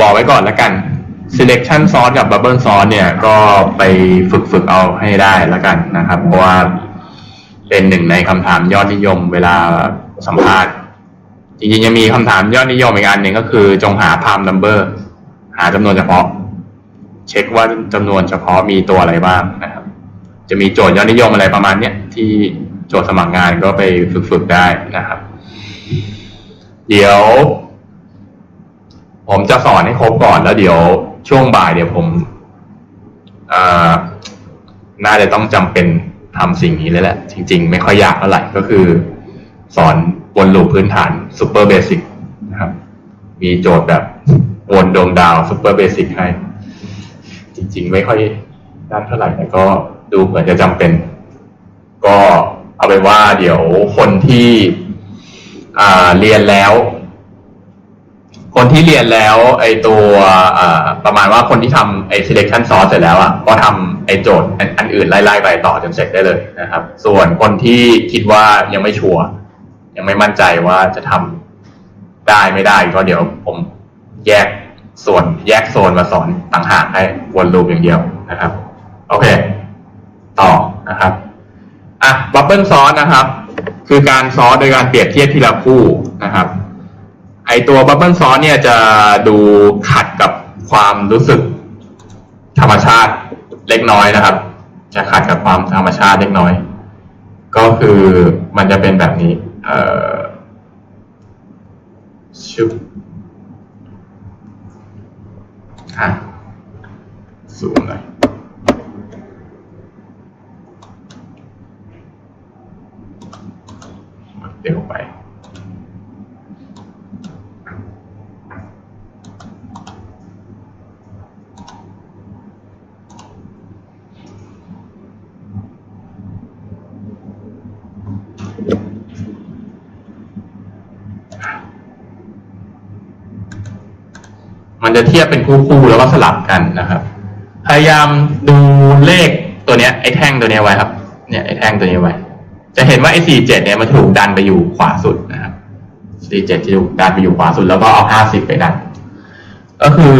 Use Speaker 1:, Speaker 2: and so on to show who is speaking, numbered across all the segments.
Speaker 1: บอกไว้ก่อนแล้วกัน selection sauce กับ bubble sauce เนี่ยก็ไปฝึกฝึกเอาให้ได้แล้วกันนะครับ เพราะว่าเป็นหนึ่งในคำถามยอดนิยมเวลาสัมภาษณ์ จริงๆยังมีคำถามยอดนิยมอีกอันหนึ่งก็คือจงหา palm number หาจำนวนเฉพาะ เช็คว่าจำนวนเฉพาะมีตัวอะไรบ้างนะครับ จะมีโจทย์ยอดนิยมอะไรประมาณเนี้ยที่โจทย์สมัครงานก็ไปฝึกๆได้นะครับ เดี๋ยว ผมจะสอนให้ครบก่อนแล้วเดี๋ยวช่วงบ่ายเดี๋ยวผมน่าจะต้องจำเป็นทำสิ่งนี้เลยแหละ จริง ๆ ไม่ค่อยยากเท่าไหร่ก็คือ สอนวนลูปพื้นฐานซูเปอร์เบสิกนะครับ มีโจทย์แบบวนดวงดาวซูเปอร์เบสิกให้ จริง ๆ ไม่ค่อยด้านเท่าไหร่แต่ก็ดูเหมือนจะจำเป็น ก็เอาไปว่าเดี๋ยวคนที่เรียนแล้ว คนที่เรียนแล้วไอตัวประมาณว่าคนที่ทำไอ selection source เสร็จแล้วอะก็ทำไอโจทย์อันอันอื่นไล่ๆไปต่อจนเสร็จได้เลยนะครับ ส่วนคนที่คิดว่ายังไม่ชัวร์ยังไม่มั่นใจว่าจะทำได้ไม่ได้ก็เดี๋ยวผมแยกส่วนแยกโซนมาสอนต่างหากให้วนลูปอย่างเดียวนะครับ โอเค ต่อนะครับอะบับเบิลซอสนะครับ คือการซอสโดยการเปรียบเทียบทีละคู่นะครับ ไอตัวบับเบิลซอสเนี่ยจะดูขัดกับความรู้สึกธรรมชาติเล็กน้อยนะครับ จะขัดกับความธรรมชาติเล็กน้อย ก็คือมันจะเป็นแบบนี้ เอ่อชุบอะสูงหน่อย เดี๋ยวไป มันจะเทียบเป็นคู่ๆแล้วก็สลับกันนะครับ พยายามดูเลขตัวเนี้ยไอ้แท่งตัวเนี้ยไว้ครับ เนี่ยไอ้แท่งตัวนี้ไว้ จะเห็นว่าไอ้สี่เจ็ดเนี่ยมันถูกดันไปอยู่ขวาสุดนะครับสี่เจ็ดจะถูกดันไปอยู่ขวาสุดแล้วก็เอาห้าสิบไปดัน ก็คือ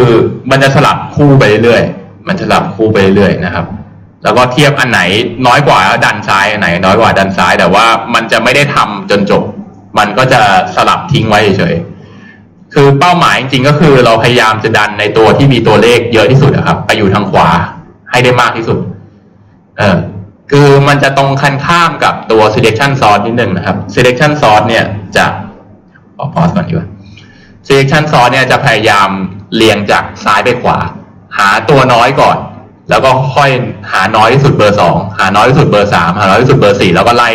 Speaker 1: มันจะสลับคู่ไปเรื่อยๆมันสลับคู่ไปเรื่อยๆนะครับ แล้วก็เทียบอันไหนน้อยกว่าดันซ้ายอันไหน น้อยกว่าดันซ้าย แต่ว่ามันจะไม่ได้ทำจนจบ มันก็จะสลับทิ้งไว้เฉยๆ คือเป้าหมายจริงๆก็คือเราพยายามจะดันในตัวที่มีตัวเลขเยอะที่สุดนะครับ ไปอยู่ทางขวาให้ได้มากที่สุด เออคือมันจะตรงคันข้ามกับตัว selection source นิดนึงนะครับ selection source เนี่ยจะขอ pause ก่อนดีกว่า selection source เนี่ยจะพยายามเรียงจากซ้ายไปขวา หาตัวน้อยก่อน แล้วก็ค่อยหาน้อยที่สุดเบอร์สองหาน้อยที่สุดเบอร์สามหาน้อยที่สุดเบอร์สี่แล้วก็ไล่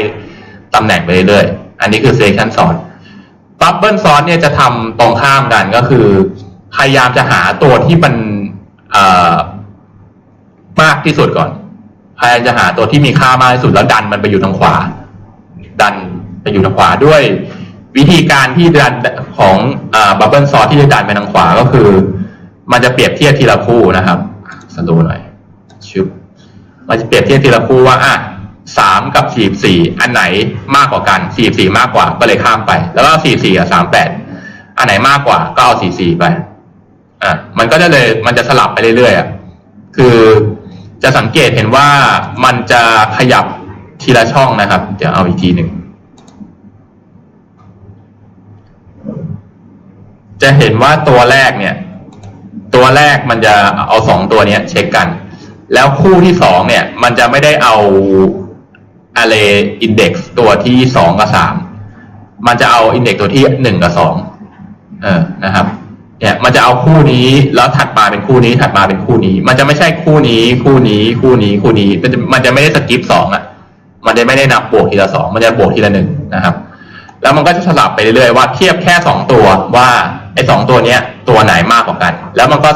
Speaker 1: ตำแหน่งไปเรื่อยๆอันนี้คือ selection source บับเบิลซอสเนี่ยจะทำตรงข้ามกันก็คือ พยายามจะหาตัวที่มันมากที่สุดก่อน พยายามจะหาตัวที่มีค่ามากที่สุดแล้วดันมันไปอยู่ทางขวา ดันไปอยู่ทางขวาด้วย วิธีการที่ดันของบับเบิลซอสที่จะดันไปทางขวาก็คือ มันจะเปรียบเทียบทีละคู่นะครับสดูหน่อยชึบมันจะเปรียบเทียบทีละคู่ว่าอะ สามกับสี่สี่อันไหนมากกว่ากันสี่สี่มากกว่าก็เลยข้ามไป แล้วก็สี่สี่กับสามแปดอันไหนมากกว่าก็เอาสี่สี่ไปอะมันก็จะเลยมันจะสลับไปเรื่อยๆอะคือจะสังเกตเห็นว่ามันจะขยับทีละช่องนะครับ เดี๋ยวเอาอีกทีหนึ่งจะเห็นว่าตัวแรกเนี่ย ตัวแรกมันจะเอาสองตัวเนี้ย เช็คกัน แล้วคู่ที่สองเนี่ย มันจะไม่ได้เอา array index ตัวที่สองกับสามมันจะเอา index ตัวที่หนึ่งกับสองเออนะครับเนี่ยมันจะเอาคู่นี้แล้วถัดมาเป็นคู่นี้ถัดมาเป็นคู่นี้ มันจะไม่ใช่คู่นี้คู่นี้คู่นี้คู่นี้มันจะมันจะไม่ได้สกิปสองอะ มันจะไม่ได้นับบวกทีละสองมันจะบวกทีละหนึ่งนะครับ แล้วมันก็จะสลับไปเรื่อยๆว่าเทียบแค่สองตัวว่าไอ้สองตัวเนี้ย ตัวไหนมากกว่ากัน แล้วมันก็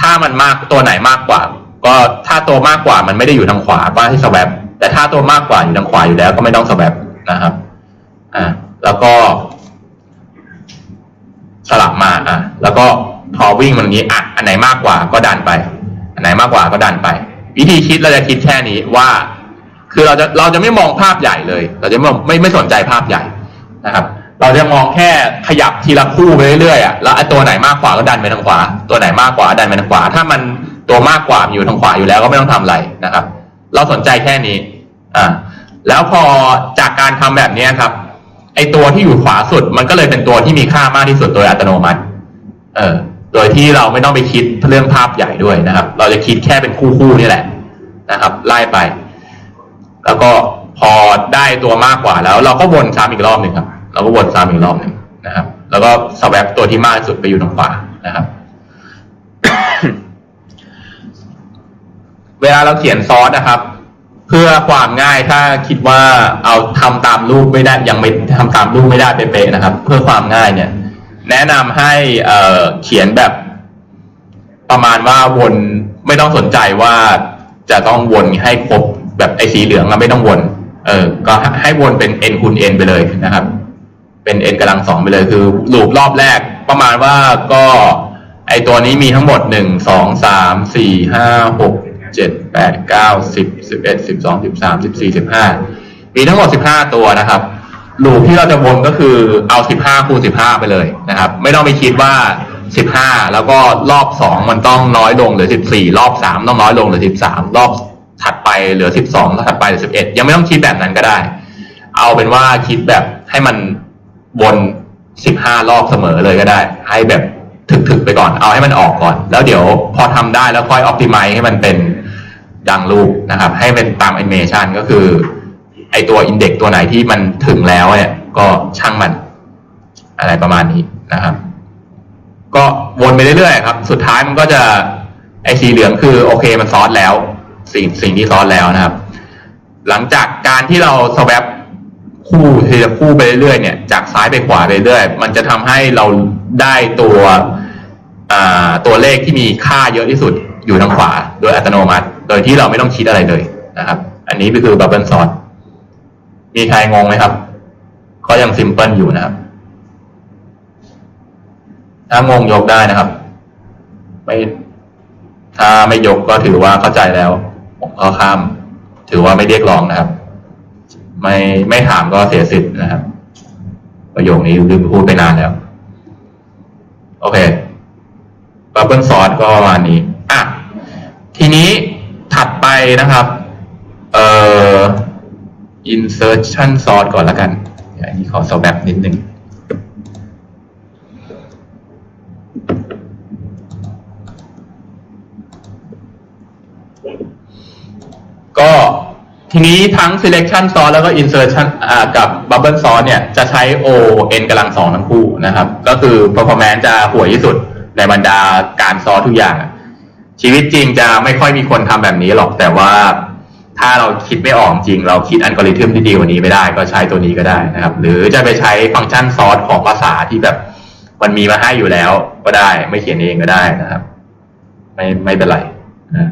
Speaker 1: ถ้ามันมากตัวไหนมากกว่า ก็ถ้าตัวมากกว่ามันไม่ได้อยู่ทางขวาก็ให้สแวบ แต่ถ้าตัวมากกว่าอยู่ทางขวาอยู่แล้วก็ไม่ต้องสแวบนะครับ อ่า แล้วก็ สลับมาอะ แล้วก็พอวิ่งมันนี้อะอันไหนมากกว่าก็ดันไป อันไหนมากกว่าก็ดันไป วิธีคิดเราจะคิดแค่นี้ว่า คือเราจะเราจะไม่มองภาพใหญ่เลย เราจะไม่ไม่ไม่สนใจภาพใหญ่นะครับ เราจะมองแค่ขยับทีละคู่ไปเรื่อยๆอะแล้วไอ้ตัวไหนมากกว่าก็ดันไปทางขวา ตัวไหนมากกว่าดันไปทางขวา ถ้ามันตัวมากกว่าอยู่ทางขวาอยู่แล้วก็ไม่ต้องทำอะไรนะครับ เราสนใจแค่นี้ อ่า แล้วพอจากการทำแบบนี้ครับ ไอตัวที่อยู่ขวาสุด มันก็เลยเป็นตัวที่มีค่ามากที่สุดโดยอัตโนมัติ เออ โดยที่เราไม่ต้องไปคิดเรื่องภาพใหญ่ด้วยนะครับ เราจะคิดแค่เป็นคู่ๆนี่แหละนะครับ ไล่ไป แล้วก็พอได้ตัวมากกว่าแล้ว เราก็วนซ้ำอีกรอบหนึ่งครับ เราก็วนซ้ำอีกรอบหนึ่งนะครับ แล้วก็สแวปตัวที่มากที่สุดไปอยู่ทางขวานะครับ เวลาเราเขียนซอสนะครับ เพื่อความง่ายถ้าคิดว่าเอาทำตามรูปไม่ได้ยังไม่ทำตามรูปไม่ได้เป๊ะๆนะครับ เพื่อความง่ายเนี่ย แนะนำให้เออเขียนแบบประมาณว่าวนไม่ต้องสนใจว่าจะต้องวนให้ครบแบบไอ้สีเหลืองอะไม่ต้องวน เออ ก็ให้วนเป็น n คูณ n ไปเลยนะครับ เป็น n กำลังสองไปเลยคือลูปรอบแรก ประมาณว่าก็ ไอตัวนี้มีทั้งหมดหนึ่งสองสามสี่ห้าหก เจ็ดแปดเก้าสิบสิบเอ็ดสิบสองสิบสามสิบสี่สิบห้ามีทั้งหมดสิบห้าตัวนะครับลูปที่เราจะวนก็คือเอาสิบห้าคูณสิบห้าไปเลยนะครับ ไม่ต้องไปคิดว่าสิบห้าแล้วก็รอบสองมันต้องน้อยลงเหลือสิบสี่รอบสามต้องน้อยลงเหลือสิบสามรอบถัดไปเหลือสิบสองรอบถัดไปเหลือสิบเอ็ดยังไม่ต้องคิดแบบนั้นก็ได้ เอาเป็นว่าคิดแบบให้มันวนสิบห้ารอบเสมอเลยก็ได้ ให้แบบถึกๆไปก่อน เอาให้มันออกก่อน แล้วเดี๋ยวพอทำได้แล้วค่อยออ t ติ i ม e ให้มันเป็น ดังรูปนะครับ ให้เป็นตามแอนิเมชันก็คือ ไอตัวอินเด็กตัวไหนที่มันถึงแล้วเนี่ยก็ช่างมันอะไรประมาณนี้นะครับ ก็วนไปเรื่อยๆครับ สุดท้ายมันก็จะไอสีเหลืองคือโอเคมันซอสแล้ว สิ่งสิ่งที่ซอสแล้วนะครับ หลังจากการที่เราสวปคู่ทีละคู่ไปเรื่อยๆเนี่ยจากซ้ายไปขวาไปเรื่อยมันจะทำให้เราได้ตัวตัวเลขที่มีค่าเยอะที่สุดอยู่ทางขวาโดยอัตโนมัติ โดยที่เราไม่ต้องคิดอะไรเลยนะครับ อันนี้ก็คือบับเบิลซอสมีใครงงไหมครับ ก็ยังซิมเพิลอยู่นะครับ ถ้างงยกได้นะครับ ไม่ถ้าไม่ยกก็ถือว่าเข้าใจแล้วผมก็ข้าม ถือว่าไม่เรียกร้องนะครับ ไม่ไม่ถามก็เสียสิทธิ์นะครับ ประโยคนี้ลืมพูดไปนานแล้ว โอเคบับเบิลซอสก็ประมาณนี้ นะครับ เอ่อ insertion source ก่อนละกันอันนี้ขอสอบแบบนิดนึงก็ทีนี้ทั้ง selection source แล้วก็ insertion อ่ากับ bubble source เนี่ยจะใช้ o n กำลังสองทั้งคู่นะครับ ก็คือ performance จะห่วยที่สุดในบรรดาการซอทุกอย่าง ชีวิตจริงจะไม่ค่อยมีคนทำแบบนี้หรอกแต่ว่าถ้าเราคิดไม่ออกจริง เราคิดอัลกอริทึมที่ดีกว่านี้ไม่ได้ก็ใช้ตัวนี้ก็ได้นะครับ หรือจะไปใช้ฟังก์ชันซอสของภาษาที่แบบมันมีมาให้อยู่แล้วก็ได้ ไม่เขียนเองก็ได้นะครับ ไม่ไม่เป็นไรนะ